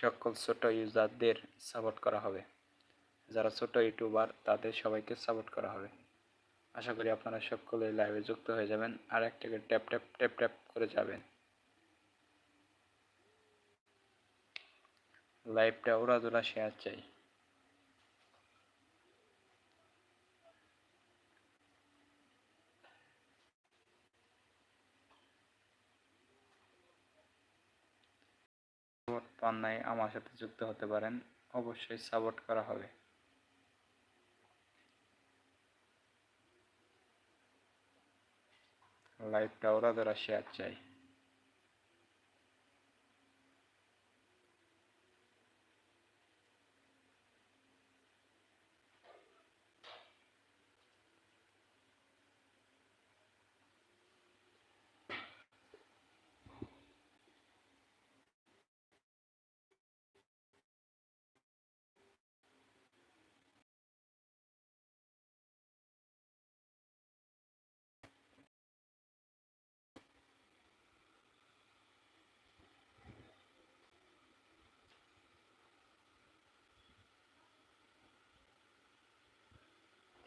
সকল ছোট ইউজারদের সাপোর্ট করা হবে। যারা ছোট ইউটিউবার, তাদের সবাইকে সাপোর্ট করা হবে। আশা করি আপনারা সকলে লাইভে যুক্ত হয়ে যাবেন আর একটাকে ট্যাপ ট্যাপ ট্যাপ ট্যাপ করে যাবেন। লাইভটা ওরা শেয়ার চাই। সাপোর্ট পান নাই আমার সাথে যুক্ত হতে পারেন, অবশ্যই সাপোর্ট করা হবে। লাইভটা ওরা ধরা শেয়ার চাই।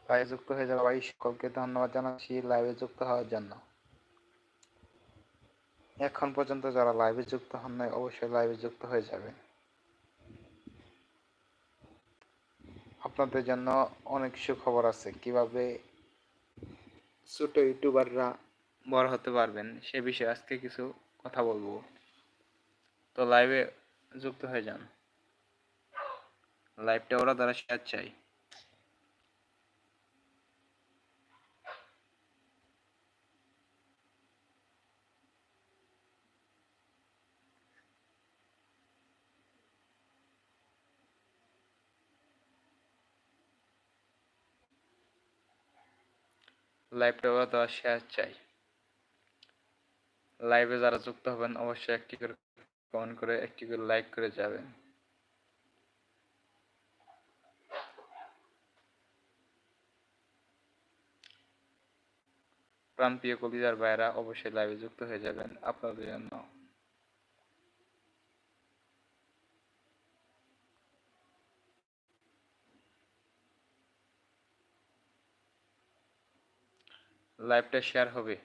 লাইভে যুক্ত হয়ে যাওয়া ভাই সকলকে ধন্যবাদ জানাচ্ছি লাইভে যুক্ত হওয়ার জন্য। এখন পর্যন্ত যারা লাইভে যুক্ত হন নাই, অবশ্যই লাইভে যুক্ত হয়ে যাবেন আপনাদের জন্য অনেক সুখবর আছে, কীভাবে ছোট ইউটিউবাররা বড় হতে পারবেন সে বিষয়ে আজকে কিছু কথা বলব। তো লাইভে যুক্ত হয়ে যান। লাইভটা ওরা দ্বারা শেয়ার চাই লাইভটা দেওয়া শেয়ার চাই। লাইভে যারা যুক্ত হবেন, অবশ্যই একটি করে কমেন্ট করে, একটি করে লাইক করে যাবেন। প্রান্তীয় কলিজার ভাইরা অবশ্যই লাইভে যুক্ত হয়ে যাবেন আপনাদের জন্য। লাইভটা শেয়ার হবে।